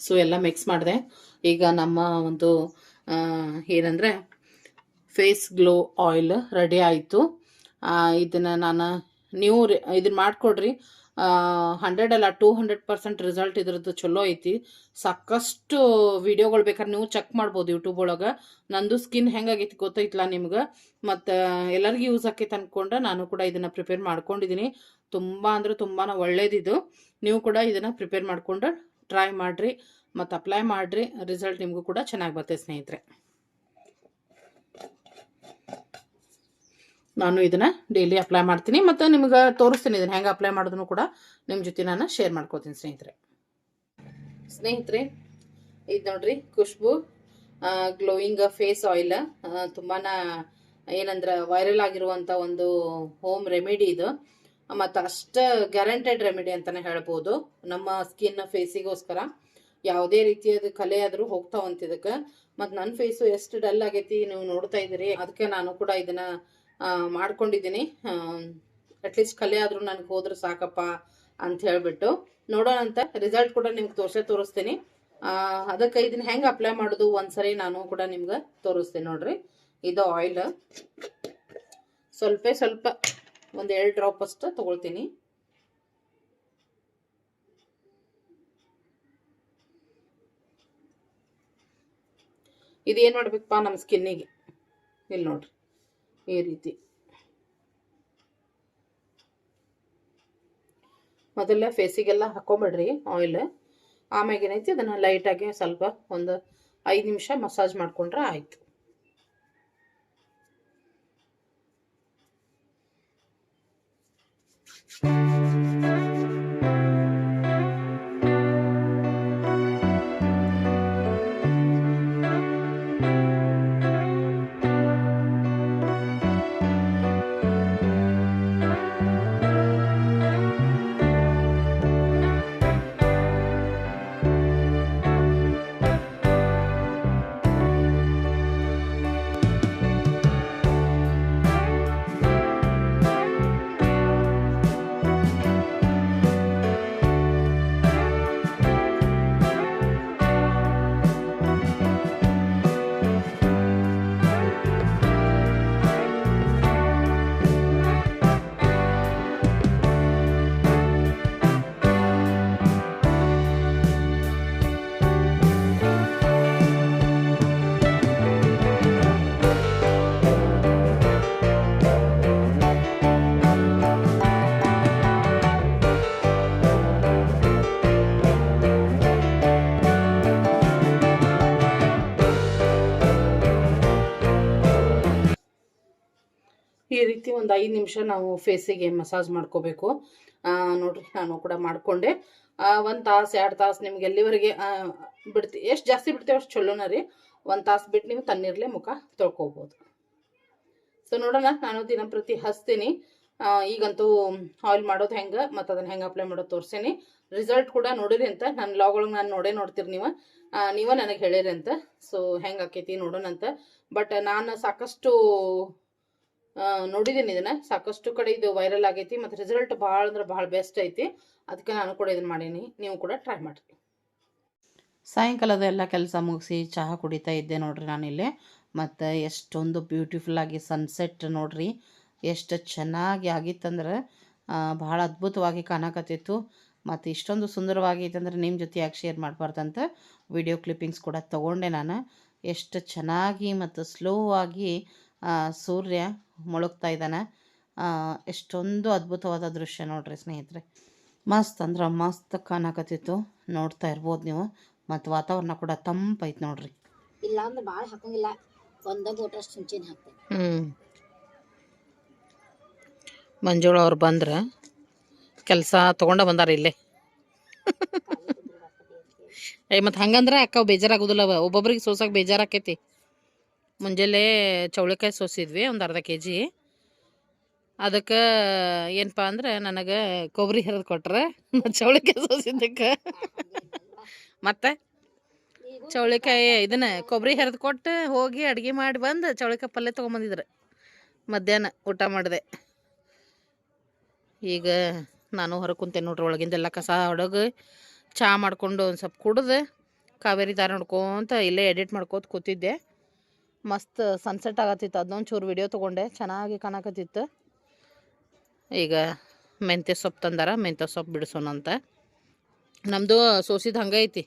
ಸೊ ಎಲ್ಲ ಮಿಕ್ಸ್ ಮಾಡಿದೆ. ಈಗ ನಮ್ಮ ಒಂದು ಏನಂದ್ರೆ ಫೇಸ್ ಗ್ಲೋ ಆಯಿಲ್ ರೆಡಿ ಆಯಿತು. ಇದನ್ನು ನಾನು ನೀವು ಇದನ್ನು ಮಾಡಿಕೊಡ್ರಿ. ಹಂಡ್ರೆಡ್ ಅಲ್ಲ ಟೂ ಹಂಡ್ರೆಡ್ ಪರ್ಸೆಂಟ್ ರಿಸಲ್ಟ್ ಇದ್ರದ್ದು ಚಲೋ ಐತಿ. ಸಾಕಷ್ಟು ವಿಡಿಯೋಗಳು ಬೇಕಾದ್ರೆ ನೀವು ಚೆಕ್ ಮಾಡ್ಬೋದು ಯೂಟ್ಯೂಬ್ ಒಳಗೆ. ನಂದು ಸ್ಕಿನ್ ಹೆಂಗಾಗೈತಿ ಗೊತ್ತೈತಿಲ್ಲ ನಿಮ್ಗೆ? ಮತ್ತು ಎಲ್ಲರಿಗೂ ಯೂಸ್ ಆಕೈತೆ ಅಂದ್ಕೊಂಡು ನಾನು ಕೂಡ ಇದನ್ನು ಪ್ರಿಪೇರ್ ಮಾಡ್ಕೊಂಡಿದ್ದೀನಿ ತುಂಬ ಅಂದರೆ ತುಂಬಾ ಒಳ್ಳೇದಿದು. ನೀವು ಕೂಡ ಇದನ್ನು ಪ್ರಿಪೇರ್ ಮಾಡಿಕೊಂಡು ಟ್ರೈ ಮಾಡಿರಿ. ಮತ್ತು ಅಪ್ಲೈ ಮಾಡಿರಿ. ರಿಸಲ್ಟ್ ನಿಮಗೂ ಕೂಡ ಚೆನ್ನಾಗಿ ಬರ್ತೈತೆ ಸ್ನೇಹಿತರೆ. ನಾನು ಇದನ್ನು ಡೈಲಿ ಅಪ್ಲೈ ಮಾಡ್ತೀನಿ ಮತ್ತು ನಿಮ್ಗೆ ತೋರಿಸ್ತೀನಿ ಇದನ್ನು. ಹೆಂಗೆ ಅಪ್ಲೈ ಮಾಡೋದನ್ನು ಕೂಡ ನಿಮ್ಮ ಜೊತೆ ನಾನು ಶೇರ್ ಮಾಡ್ಕೋತೀನಿ ಸ್ನೇಹಿತರೆ. ಸ್ನೇಹಿತರೆ, ಇದು ನೋಡ್ರಿ, ಖುಷ್ಬು ಗ್ಲೋಯಿಂಗ್ ಫೇಸ್ ಆಯಿಲ್ ತುಂಬಾ ಏನಂದ್ರೆ ವೈರಲ್ ಆಗಿರುವಂಥ ಒಂದು ಹೋಮ್ ರೆಮಿಡಿ ಇದು. ಮತ್ತು ಅಷ್ಟು ಗ್ಯಾರಂಟೆಡ್ ರೆಮಿಡಿ ಅಂತಲೇ ಹೇಳ್ಬೋದು. ನಮ್ಮ ಸ್ಕಿನ್ ಫೇಸಿಗೋಸ್ಕರ ಯಾವುದೇ ರೀತಿಯಾದ ಕಲೆ ಆದರೂ ಹೋಗ್ತಾವಂತ ಇದಕ್ಕೆ. ಮತ್ತು ನನ್ನ ಫೇಸು ಎಷ್ಟು ಡಲ್ ಆಗೈತಿ ನೀವು ನೋಡ್ತಾ ಇದ್ದೀರಿ. ಅದಕ್ಕೆ ನಾನು ಕೂಡ ಇದನ್ನು ಮಾಡ್ಕೊಂಡಿದ್ದೀನಿ. ಅಟ್ಲೀಸ್ಟ್ ಕಲೆ ಆದರೂ ನನಗೆ ಹೋದ್ರೆ ಸಾಕಪ್ಪ ಅಂತ ಹೇಳ್ಬಿಟ್ಟು. ನೋಡೋಣಂತ ರಿಸಲ್ಟ್ ಕೂಡ ನಿಮ್ಗೆ ತೋರಿಸೇ ತೋರಿಸ್ತೀನಿ. ಅದಕ್ಕೆ ಇದನ್ನ ಹೆಂಗೆ ಅಪ್ಲೈ ಮಾಡೋದು ಒಂದ್ಸರಿ ನಾನು ಕೂಡ ನಿಮ್ಗೆ ತೋರಿಸ್ತೀನಿ ನೋಡ್ರಿ. ಇದು ಆಯಿಲ್ ಸ್ವಲ್ಪ ಸ್ವಲ್ಪ ಒಂದು ಎರಡು ಡ್ರಾಪ್ ಅಷ್ಟು ತಗೊಳ್ತೀನಿ. ಇದು ಏನು ಮಾಡ್ಬೇಕಪ್ಪ ನಮ್ಮ ಸ್ಕಿನ್ನಿಗೆ ಇಲ್ಲಿ ನೋಡ್ರಿ. ಈ ರೀತಿ. ಮೊದಲ ಫೇಸಿಗೆಲ್ಲ ಹಾಕೊಂಬಿಡ್ರಿ ಆಯಿಲ್ ಆಮ್ಯಾಗ ಏನೈತಿ? ಅದನ್ನು ಲೈಟಾಗಿ ಸ್ವಲ್ಪ ಒಂದು ಐದು ನಿಮಿಷ ಮಸಾಜ್ ಮಾಡ್ಕೊಂಡ್ರೆ ಆಯಿತು. ಈ ರೀತಿ ಒಂದು ಐದು ನಿಮಿಷ ನಾವು ಫೇಸಿಗೆ ಮಸಾಜ್ ಮಾಡ್ಕೋಬೇಕು. ನೋಡಿರಿ ನಾನು ಕೂಡ ಮಾಡಿಕೊಂಡೆ. ಒಂದು ತಾಸು ಎರಡು ತಾಸು ನಿಮ್ಗೆ ಎಲ್ಲಿವರೆಗೆ ಬಿಡ್ತಿ ಎಷ್ಟು ಜಾಸ್ತಿ ಬಿಡ್ತೀವಿ ಅಷ್ಟು ಚಲೋನ ರೀ. ಒಂದು ತಾಸು ಬಿಟ್ಟು ನೀವು ತಣ್ಣೀರ್ಲೆ ಮುಖ ತೊಳ್ಕೊಬೋದು. ಸೊ ನೋಡೋಣ ನಾನು ದಿನಂಪ್ರತಿ ಹಚ್ತೀನಿ. ಆ, ಈಗಂತೂ ಆಯಿಲ್ ಮಾಡೋದು ಹೆಂಗೆ ಮತ್ತು ಅದನ್ನು ಹೆಂಗೆ ಅಪ್ಲೈ ಮಾಡೋದು ತೋರಿಸ್ತೀನಿ ರಿಸಲ್ಟ್ ಕೂಡ ನೋಡಿರಿ ಅಂತ ನನ್ನ ಲಾಗ್ ಒಳಗೆ ನಾನು ನೋಡೇ ನೋಡ್ತೀರಿ ನೀವು. ನೀವೇ ನನಗೆ ಹೇಳಿರಿ ಅಂತ. ಸೊ ಹೆಂಗೆ ಆಕೈತಿ ನೋಡೋಣ ಅಂತ ಬಟ್ ನಾನು ಸಾಕಷ್ಟು ನೋಡಿದ್ದೀನಿ ಇದನ್ನ. ಸಾಕಷ್ಟು ಕಡೆ ಇದು ವೈರಲ್ ಆಗೈತಿ, ಮತ್ತು ರಿಸಲ್ಟ್ ಭಾಳ ಅಂದ್ರೆ ಭಾಳ ಬೆಸ್ಟ್ ಐತಿ. ಅದಕ್ಕೆ ನಾನು ಕೂಡ ಇದನ್ನ ಮಾಡೀನಿ. ನೀವು ಕೂಡ ಟ್ರೈ ಮಾಡಿರಿ. ಸಾಯಂಕಾಲದ ಎಲ್ಲ ಕೆಲಸ ಮುಗಿಸಿ ಚಹಾ ಕುಡಿತಾ ಇದ್ದೆ ನೋಡ್ರಿ ನಾನಿಲ್ಲಿ. ಮತ್ತು ಎಷ್ಟೊಂದು ಬ್ಯೂಟಿಫುಲ್ಲಾಗಿ ಸನ್ಸೆಟ್ ನೋಡ್ರಿ. ಎಷ್ಟು ಚೆನ್ನಾಗಿ ಆಗಿತ್ತಂದ್ರೆ ಭಾಳ ಅದ್ಭುತವಾಗಿ ಕಾಣಕತ್ತಿತ್ತು. ಮತ್ತು ಇಷ್ಟೊಂದು ಸುಂದರವಾಗಿ ಅಂದ್ರೆ ನಿಮ್ಮ ಜೊತೆ ಯಾಕೆ ಶೇರ್ ಮಾಡಬಾರ್ದಂತ ವಿಡಿಯೋ ಕ್ಲಿಪ್ಪಿಂಗ್ಸ್ ಕೂಡ ತೊಗೊಂಡೆ ನಾನು. ಎಷ್ಟು ಚೆನ್ನಾಗಿ ಮತ್ತು ಸ್ಲೋ ಆಗಿ ಸೂರ್ಯ ಮುಳುಗ್ತಾ ಇದ್ದಾನೆ. ಎಷ್ಟೊಂದು ಅದ್ಭುತವಾದ ದೃಶ್ಯ ನೋಡ್ರಿ ಸ್ನೇಹಿತರೆ. ಮಸ್ತ್ ಅಂದ್ರೆ ಮಸ್ತ್ ಕಾಣಕತ್ತಿತ್ತು ನೋಡ್ತಾ ಇರ್ಬೋದು ನೀವು. ಮತ್ತು ವಾತಾವರಣ ಕೂಡ ತಂಪೈತೆ ನೋಡ್ರಿ. ಇಲ್ಲ ಅಂದ್ರೆ ಭಾಳ ಹಾಕಂಗಿಲ್ಲ ಒಂದ ಊಟಷ್ಟು ಹಾಕ್ತೇನೆ ಹ್ಞೂ ಮಂಜುಳ ಅವ್ರು ಬಂದ್ರೆ ಕೆಲಸ ತೊಗೊಂಡ ಬಂದಾರ ಇಲ್ಲೇ. ಏ ಮತ್ತು ಹಂಗಂದ್ರೆ ಅಕ್ಕ ಬೇಜಾರಾಗೋದಿಲ್ಲ ಒಬ್ಬೊಬ್ರಿಗೆ ಸೋಸಕ್ಕೆ ಬೇಜಾರಾಕೈತಿ ಮುಂಜಾನೆ ಚೌಳಿಕಾಯಿ ಸೋಸಿದ್ವಿ, ಒಂದು ಅರ್ಧ ಕೆ ಜಿ ಅದಕ್ಕೆ ಏನಪ್ಪ ಅಂದ್ರೆ ನನಗೆ ಕೊಬ್ಬರಿ ಹರಿದು ಕೊಟ್ರೆ ಚೌಳಿಕಾಯಿ ಸೋಸಿದ್ದಕ್ಕೆ. ಮತ್ತೆ? ಚೌಳಿಕಾಯಿ ಇದನ್ನ ಕೊಬ್ಬರಿ ಹರಿದು ಕೊಟ್ಟು ಹೋಗಿ ಅಡುಗೆ ಮಾಡಿ ಬಂದು ಚೌಳಿಕಾಯಿ ಪಲ್ಯ ತೊಗೊಂಬಂದಿದ್ರು. ಮಧ್ಯಾಹ್ನ ಊಟ ಮಾಡಿದೆ. ಈಗ ನಾನು ಹೊರಗೆ ಕುಂತೇನೆ ನೋಡ್ರಿ ಒಳಗಿಂದೆಲ್ಲ ಕಸ ಹೊಡಗ ಚಹಾ ಮಾಡಿಕೊಂಡು ಒಂದು ಸ್ವಲ್ಪ ಕುಡ್ದು ಕಾವೇರಿ ದಾರ ನೋಡ್ಕೊತ ಇಲ್ಲೇ ಎಡಿಟ್ ಮಾಡ್ಕೋತ ಕೂತಿದ್ದೆ. ಮಸ್ತ್ ಸನ್ಸೆಟ್ ಆಗತ್ತಿತ್ತು. ಅದನ್ನೊಂದು ಚೂರು ವಿಡಿಯೋ ತೊಗೊಂಡೆ. ಚೆನ್ನಾಗಿ ಕಾಣಕತ್ತಿತ್ತು. ಈಗ ಮೆಂತ್ಯ ಸೊಪ್ಪು ತಂದಾರ. ಮೆಂತ್ಯ ಸೊಪ್ಪು ಬಿಡಿಸೋಣ ಅಂತ. ನಮ್ಮದು ಸೋಸಿದ ಹಂಗೆ ಐತಿ.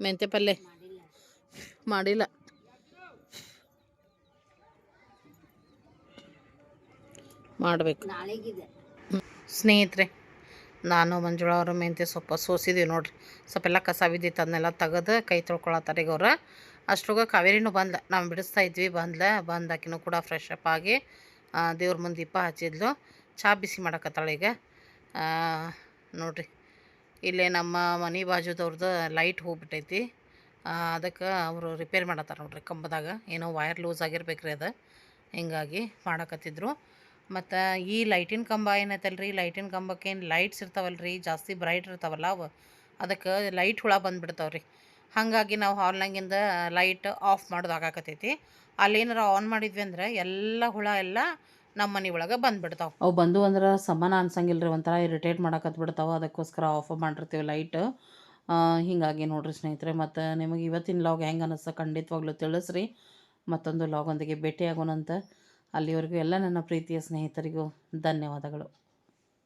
ಮೆಂತ್ಯ ಪಲ್ಯ ಮಾಡಿಲ್ಲ. ಮಾಡಬೇಕು. ಸ್ನೇಹಿತರೆ, ನಾನು ಮಂಜುಳ ಅವರು ಮೆಂತ್ಯ ಸೊಪ್ಪು ಸೋಸಿದೀವಿ ನೋಡ್ರಿ. ಸ್ವಲ್ಪ ಎಲ್ಲ ಕಸ ಬಿದ್ದಿತ್ತು. ಅದನ್ನೆಲ್ಲ ತೆಗೆದು ಕೈ ತೊಳ್ಕೊಳತ್ತಾರೆ ಈಗ ಅವ್ರು. ಅಷ್ಟ್ರಾಗ ಕಾವೇರಿನೂ ಬಂದ, ನಾವು ಬಿಡಿಸ್ತಾ ಇದ್ವಿ, ಬಂದ್ಲ ಬಂದಾಕಿನೂ ಕೂಡ ಫ್ರೆಶ್ ಅಪ್ ಆಗಿ ದೇವ್ರ ಮುಂದೆ ದೀಪ ಹಚ್ಚಿದ್ಲು. ಚಹಾ ಬಿಸಿ ಮಾಡಕತ್ತಾಳೆ ಈಗ. ನೋಡ್ರಿ, ಇಲ್ಲೇ ನಮ್ಮ ಮನೆ ಬಾಜುದವ್ರದ್ದು ಲೈಟ್ ಹೋಗ್ಬಿಟ್ಟೈತಿ. ಅದಕ್ಕೆ ಅವರು ರಿಪೇರ್ ಮಾಡತ್ತಾರೆ ನೋಡ್ರಿ ಕಂಬದಾಗ. ಏನೋ ವೈರ್ ಲೂಸ್ ಆಗಿರ್ಬೇಕ್ರಿ ಅದು. ಹಿಂಗಾಗಿ ಮಾಡಕತ್ತಿದ್ರು. ಮತ್ತು ಈ ಲೈಟಿನ ಕಂಬ ಏನೈತಲ್ರಿ? ಲೈಟಿನ ಕಂಬಕ್ಕೇನು ಲೈಟ್ಸ್ ಇರ್ತಾವಲ್ರಿ, ಜಾಸ್ತಿ ಬ್ರೈಟ್ ಇರ್ತಾವಲ್ಲ ಅವು. ಅದಕ್ಕೆ ಲೈಟ್ ಹುಳ ಬಂದುಬಿಡ್ತಾವ್ರಿ. ಹಾಗಾಗಿ ನಾವು ಹಾಲ್ನಾಗಿಂದ ಲೈಟ್ ಆಫ್ ಮಾಡೋದು ಆಗಾಕತ್ತೈತಿ. ಅಲ್ಲೇನಾರ ಆನ್ ಮಾಡಿದ್ವಿ ಅಂದ್ರೆ ಎಲ್ಲ ಹುಳ ಎಲ್ಲ ನಮ್ಮ ಮನೆ ಒಳಗೆ ಬಂದುಬಿಡ್ತಾವೆ. ಅವು ಬಂದು ಅಂದ್ರೆ ಸಮಾನ ಅನ್ಸಂಗಿಲ್ಲ ರೀ ಒಂಥರ ಇರಿಟೇಟ್ ಮಾಡಕತ್ ಬಿಡ್ತಾವೆ. ಅದಕ್ಕೋಸ್ಕರ ಆಫ್ ಮಾಡಿರ್ತೀವಿ ಲೈಟ್ ಹೀಗಾಗಿ ನೋಡ್ರಿ ಸ್ನೇಹಿತರೆ, ಮತ್ತು ನಿಮಗೆ ಇವತ್ತಿನ ಲಾಗ್ ಹೆಂಗೆ ಅನ್ನಿಸ್ತ ಖಂಡಿತವಾಗ್ಲೂ ತಿಳಿಸ್ರಿ. ಮತ್ತೊಂದು ಲಾಗೊಂದಿಗೆ ಭೇಟಿಯಾಗೋಣಂತ. ಅಲ್ಲಿವರೆಗೂ ಎಲ್ಲ ನನ್ನ ಪ್ರೀತಿಯ ಸ್ನೇಹಿತರಿಗೂ ಧನ್ಯವಾದಗಳು.